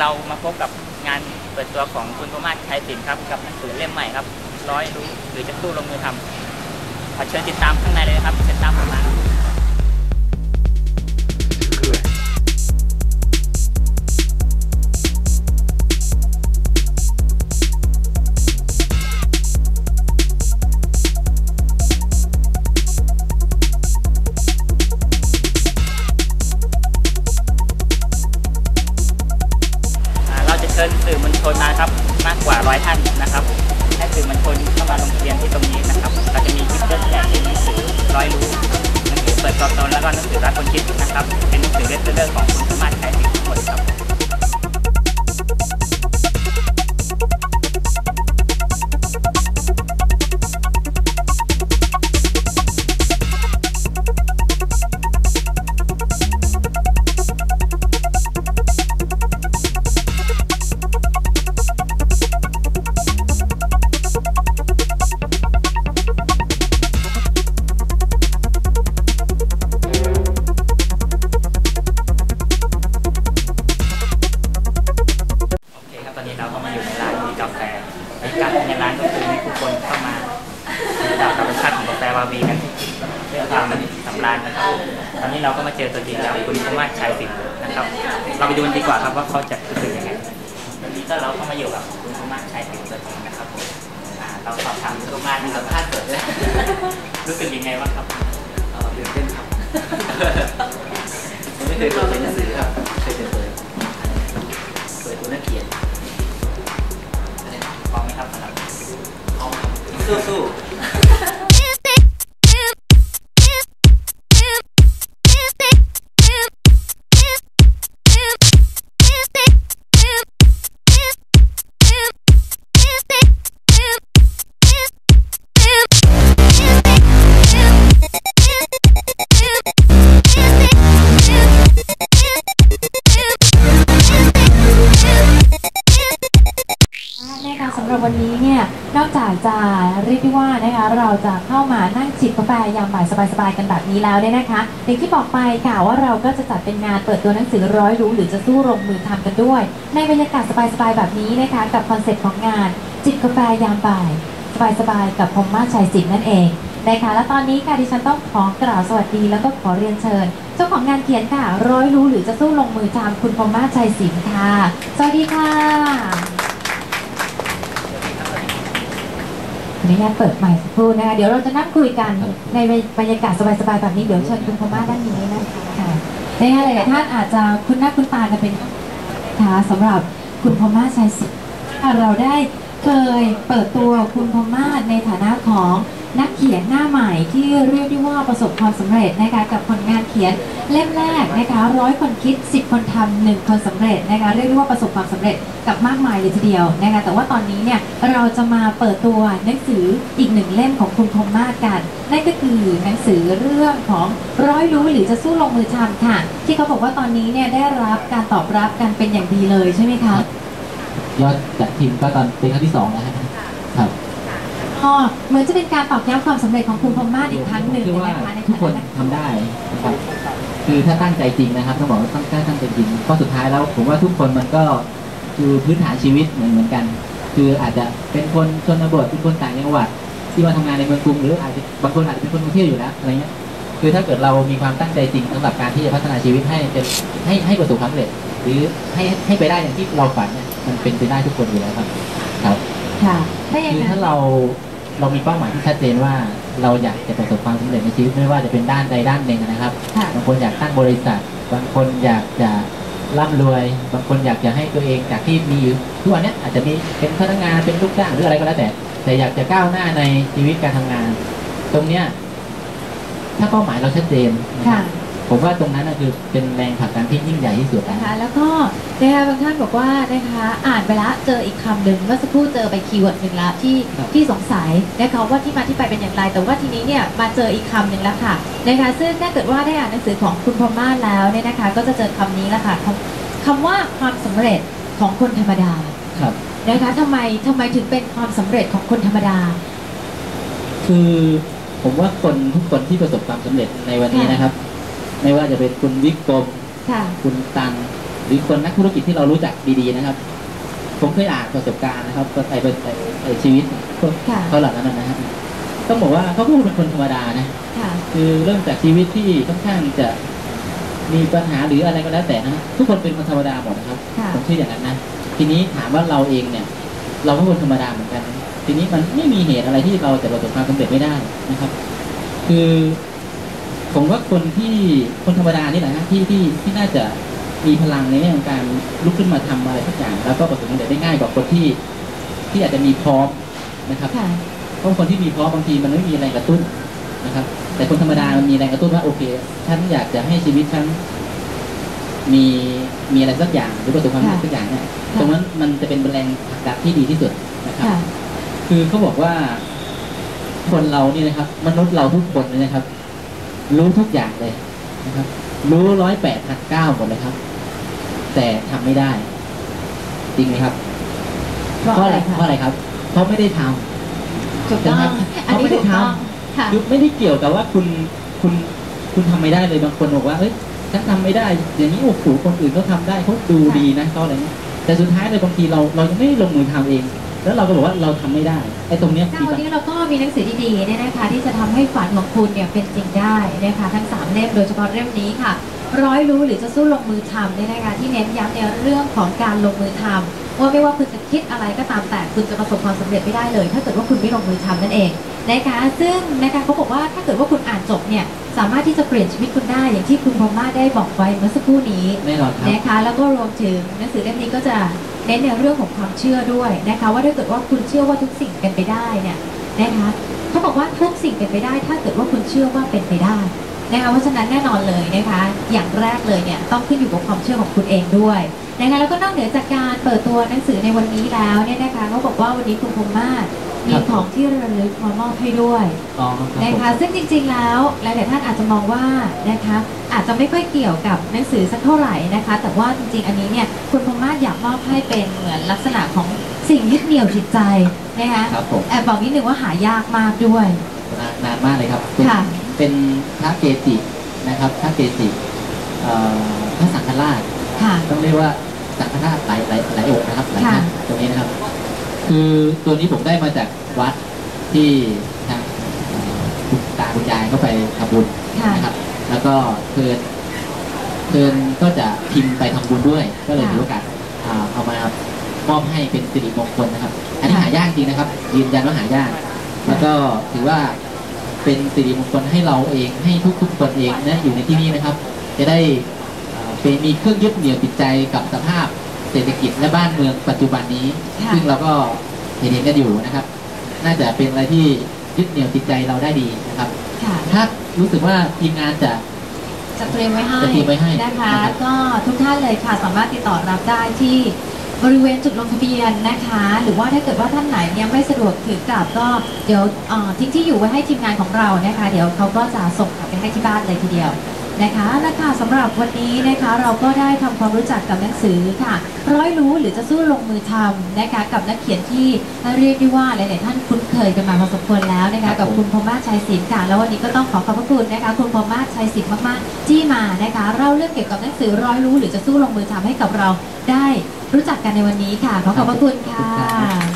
เรามาพบกับงานเปิดตัวของคุณประมาศชัยสินครับกับหนังสือเล่มใหม่ครับร้อยรู้หรือจะสู้ลงมือทำขอเชิญติดตามข้างในเลยครับ สื่อมวลชนมาครับมากกว่าร้อยท่านนะครับ ให้สื่อมวลชนเข้ามาลงทะเบียนที่ตรงนี้นะครับเราจะมีคลิปเลือกแจกเป็นหนังสือร้อยรู้หนังสือเปิดตัวตนแล้วก็หนังสือรักคนคิดนะครับ เป็นหนังสือเล่มเรื่องของคุณสามารถใช้สิทธิ์ทั้งหมดครับ เรื่องความสำราญนะครับตอนนี้เราก็มาเจอตัวจริงแล้วคุณสมมาตรชัยสิทธิ์นะครับ เราไปดูกันดีกว่าครับว่าเขาจะรู้สึกยังไงตอนนี้ก็เราเข้ามาอยู่กับคุณสมมาตรชัยสิทธิ์ตัวจริงนะครับผมอ่าเราสอบถามโรงงานมีสัมภาษณ์สดเลยรู้สึกยังไงบ้างครับเอ่อตื่นเต้นครับไม่เคยเปิดหนังสือครับเคยเปิดเปิดตัวนักเขียนพร้อมไหมครับสำหรับเอาสู้สู้ นอกจากจะเรียกได้ว่านะคะเราจะเข้ามานั่งจิบกาแฟยามบ่ายสบายๆกันแบบนี้แล้วเนี่ยนะคะอย่างที่บอกไปค่ะว่าเราก็จะจัดเป็นงานเปิดตัวหนังสือร้อยรู้หรือจะสู้ลงมือทำกันด้วย ในบรรยากาศสบายๆแบบนี้นะคะกับคอนเซ็ปต์ของงานจิบกาแฟยามบ่ายสบายๆกับพมมาชัยสิทธิ์นั่นเองนะคะและตอนนี้ค่ะดิฉันต้องขอกล่าวสวัสดีแล้วก็ขอเรียนเชิญ เจ้าของงานเขียนค่ะ ร้อยรู้หรือจะสู้ลงมือทำคุณพมมาชัยสิทธิ์ค่ะ สวัสดีค่ะ ขออ นุญาตเปิดใหม่สักครู่นะคะเดี๋ยวเราจะนั่งคุยกันในบรรยากาศสบายๆแบบนี้เดี๋ยวเชิญคุณพม่าด้านนี้นะคะนะคะหลายๆท่านอาจจะคุ้นหน้าคุ้นตากันเป็นค่ะสำหรับคุณพม่าชัยศิษย์เราได้เคยเปิดตัวคุณพม่าในฐานะของนักเขียนหน้าใหม่ที่เรียกได้ว่าประสบความสำเร็จนะคะกับผลงานเขียน เล่มแรกนะคะร้อยคนคิด 10 คนทำหนึ่งคนสำเร็จนะคะเรียกได้ว่าประสบความสำเร็จกับมากมายเลยทีเดียวนะคะแต่ว่าตอนนี้เนี่ยเราจะมาเปิดตัวหนังสืออีกหนึ่งเล่มของคุณพรหมมาศกันนั่นก็คือหนังสือเรื่องของร้อยรู้หรือจะสู้ลงมือทำค่ะ ที่เขาบอกว่าตอนนี้เนี่ยได้รับการตอบรับกันเป็นอย่างดีเลยใช่ไหมคะยอดจากทีมก็ตอนเป็นครั้งที่สองแล้วครับอ๋อเหมือนจะเป็นการตอกย้ำความสำเร็จของคุณพรหมมาศอีกครั้งหนึ่งคือว่านะคะในทุกฐาคนนะทำได้นะครับ คือถ้าตั้งใจจริงนะครับต้องบอกว่าต้องตั้งใจจริงเพราะสุดท้ายแล้วผมว่าทุกคนมันก็คือพื้นฐานชีวิตเหมือนเหมือนกัน คืออาจจะเป็นคนชนบทเป็นคนต่างจังหวัด ที่มาทำงานในเมืองกรุงหรืออาจจะบางคนอาจจะเป็นคนกรุงเทพอยู่แล้วอะไรเงี้ยคือถ้าเกิดเรามีความตั้งใจจริงสำหรับการที่จะพัฒนาชีวิตให้เป็นให้ให้ประสบความสำเร็จหรือให้ให้ไปได้อย่างที่เราฝันเนี่ยมันเป็นไปได้ทุกคนอยู่แล้วครับ ครับ ค่ะถ้าอย่างคือนั้นถ้าเราเรามีเป้าหมายที่ชัดเจนว่า เราอยากจะประสบความสำเร็จในชีวิตไม่ว่าจะเป็นด้านใดด้านหนึ่งนะครับค่ะบางคนอยากตั้งบริษัท บางคนอยากจะร่ำรวย บางคนอยากจะให้ตัวเองจากที่มีอยู่ทุกวันเนี้ยอาจจะมีเป็นพนักงานเป็นลูกจ้างหรืออะไรก็แล้วแต่ แต่อยากจะก้าวหน้าในชีวิตการทำงาน ตรงเนี้ยถ้าเป้าหมายเราชัดเจนนะคค่ะรับ ผมว่าตรงนั้นนะคือเป็นแรงผลักดันที่ยิ่งใหญ่ที่สุดนะนะคะแล้วก็นะคะบางท่านบอกว่านะคะอ่านไปละเจออีกคำหนึ่งเมื่อสักครู่เจอไปคีย์เวิร์ดหนึ่งละที่ครับที่สงสัยนะคะว่าที่มาที่ไปเป็นอย่างไร แต่ว่าทีนี้เนี่ยมาเจออีกคำหนึ่งแล้วค่ะนะคะซึ่งถ้าเกิดว่าได้อ่านหนังสือของคุณพรหมมาศแล้วเนี่ยนะคะก็จะเจอคำนี้แล้วค่ะคำคำว่าความสำเร็จของคนธรรมดาครับนะคะทำไมทำไมถึงเป็นความสำเร็จของคนธรรมดา คือผมว่าคนทุกคนที่ประสบความสำเร็จในวันนี้ค่ะนะครับ ไม่ว่าจะเป็นคุณวิกรมค่ะคุณตันหรือคนนักธุรกิจที่เรารู้จักดีๆนะครับ ผมเคยอ่านประสบการณ์นะครับก็ไอ้ไอ้ไอ้ชีวิตพวกค่ะเขาเหล่านั้นนะฮะต้องบอกว่าเขาก็เป็นคนธรรมดานะค่ะคือเริ่มจากชีวิตที่ค่อนข้างจะมีปัญหาหรืออะไรก็แล้วแต่นะทุกคนเป็นคนธรรมดาหมดนะครับค่ะผมเชื่ออย่างนั้นนะทีนี้ถามว่าเราเองเนี่ย เราก็คนธรรมดาเหมือนกัน ทีนี้มันไม่มีเหตุอะไรที่เราจะประสบความสำเร็จไม่ได้นะครับ คือ ผมว่าคนที่คนธรรมดานี่แหละฮะที่ที่ที่น่าจะมีพลังในเรื่องของการลุกขึ้นมาทำอะไรสักอย่างแล้วก็ประสบความสำเร็จได้ง่ายกว่าคนที่ ที่อาจจะมีพร้อมนะครับค่ะเพราะคนที่มีพร้อมบางทีมันไม่มีแรงกระตุ้นนะครับ แต่คนธรรมดามันมีแรงกระตุ้นว่าโอเคฉันอยากจะให้ชีวิตฉันมีมีอะไรสักอย่างหรือประสบความสำเร็จค่ะสักอย่างเนี่ยค่ะตรงนั้นมันจะเป็นแรงผลักดันที่ดีที่สุดนะครับค่ะคือเขาบอกว่า คนเรานี่นะครับ มนุษย์เราทุกคนเนี่ยนะครับ รู้ทุกอย่างเลยนะครับ รู้ร้อยแปดพันเก้าหมดเลยครับ แต่ทำไม่ได้ จริงไหมครับ เพราะอะไรคะเพราะอะไรครับ เพราะไม่ได้ทำถูกต้องนะครับอันนี้เขาไม่ได้ถูกต้องทำค่ะคือไม่ได้เกี่ยวกับว่าคุณคุณคุณทำไม่ได้เลยบางคนบอกว่าเอ้ยฉันทำไม่ได้ อย่างนี้โอ้โหคนอื่นเขาทำได้เขาดูดีนะเขาอะไรเงี้ยแต่สุดท้ายเลยบางทีเราเรายังไม่ได้ลงมือทำเอง แล้วเราก็บอกว่าเราทำไม่ได้ไอ้ตรงเนี้ยค่ะมีวันปัญนี้หาเราก็มีหนังสือดีๆเนี่ยนะคะ ที่จะทำให้ฝันของคุณเนี่ยเป็นจริงได้นะคะทั้งสามเล่มโดยเฉพาะเล่มนี้ค่ะ ร้อยรู้หรือจะสู้ลงมือทำเนี่ยนะคะที่เน้นย้ำในเรื่องของการลงมือทำว่าไม่ว่าคุณจะคิดอะไรก็ตามแต่คุณจะประสบความสำเร็จไม่ได้เลย ถ้าเกิดว่าคุณไม่ลงมือทำนั่นเองนะคะซึ่งนะคะเขาบอกว่าถ้าเกิดว่าคุณอ่านจบเนี่ยสามารถที่จะเปลี่ยนชีวิตคุณได้อย่างที่คุณพม่าได้บอกไว้เมื่อสักครู่นี้แน่นอนครับนะคะแล้วก็รวมถึงหนังสือเล่มนี้ก็จะ เน้นในเรื่องของความเชื่อด้วยนะคะ ว่าถ้าเกิดว่าคุณเชื่อว่าทุกสิ่งเป็นไปได้เนี่ยนะคะเขาบอกว่าทุกสิ่งเป็นไปได้ ถ้าเกิดว่าคุณเชื่อว่าเป็นไปได้นะคะเพราะฉะนั้นแน่นอนเลยนะคะ อย่างแรกเลยเนี่ยต้องขึ้นอยู่กับความเชื่อของคุณเองด้วยนะคะแล้วก็นอกเหนือจากการเปิดตัวหนังสือในวันนี้แล้วเนี่ยนะคะเขาบอกว่าวันนี้คุณพงมาศ มีครับของที่ระลึกมามอบให้ด้วยอ๋อครับนะผมคะซึ่งจริง ๆ แล้วหลายๆท่านอาจจะมองว่านะคะอาจจะไม่ค่อยเกี่ยวกับหนังสือสักเท่าไหร่นะคะ แต่ว่าจริง ๆ อันนี้เนี่ยคุณพงมาศอยากมอบให้เป็นเหมือนลักษณะของสิ่งยึดเหนี่ยวจิตใจนะคะครับผมแอบบอกนิดนึงว่าหายากมากด้วยนานนานมากเลยครับเป็นค่ะเป็นพระเกจินะครับพระเกจิเอ่อพระสังฆราชค่ะต้องเรียกว่าสังฆราชหลายหลายหลายองค์นะครับหลายท่านค่ะตรงนี้นะครับ คือตัวนี้ผมได้มาจากวัดที่ทางเอ่อคุณตาคุณยายเข้าไปทำบุญค่ะนะครับ แล้วก็เพื่อนเพื่อนก็จะพิมพ์ไปทำบุญด้วย ก็เลยค่ะถือโอกาสอ่าเอามามอบให้เป็นสิริมงคลนะครับ อันนี้ค่ะหายากจริงนะครับ ยืนยันว่าหายาก แล้วก็ถือว่าเป็นสิริมงคลให้เราเองให้ทุกๆคนเองนะอยู่ในที่นี้นะครับ จะได้เอ่อเป็นมีเครื่องยึดเหนี่ยวจิตใจกับสภาพ เศรษฐกิจและบ้านเมืองปัจจุบันนี้ค่ะซึ่งเราก็เห็นเห็นกันอยู่นะครับ น่าจะเป็นอะไรที่ยึดเหนี่ยวจิตใจเราได้ดีนะครับค่ะถ้ารู้สึกว่าทีมงานจะจะเตรียมไว้ให้จะเตรียมไว้ให้นะคะนะครับก็ทุกท่านเลยค่ะสามารถติดต่อรับได้ที่บริเวณจุดลงทะเบียนนะคะ หรือว่าถ้าเกิดว่าท่านไหนเนี่ยไม่สะดวกถือกลับก็เดี๋ยวเอ่อทิ้งที่อยู่ไว้ให้ทีมงานของเรานะคะ เดี๋ยวเขาก็จะส่งกลับไปให้ที่บ้านเลยทีเดียว นะคะและค่ะสำหรับวันนี้นะคะเราก็ได้ทำความรู้จักกับหนังสือค่ะ ร้อยรู้หรือจะสู้ลงมือทำนะคะกับนักเขียนที่เรียกได้ว่าหลาย ๆ ท่านคุ้นเคยกันมาพอสมควรแล้วนะคะกับคุณพรหมาชัยศิลป์ค่ะแล้ววันนี้ก็ต้องขอขอบพระคุณนะคะคุณพรหมาชัยศิลป์มาก ๆ ที่มานะคะเล่าเรื่องเกี่ยวกับหนังสือร้อยรู้หรือจะสู้ลงมือทำให้กับเราได้รู้จักกันในวันนี้ค่ะขอขอบพระคุณค่ะ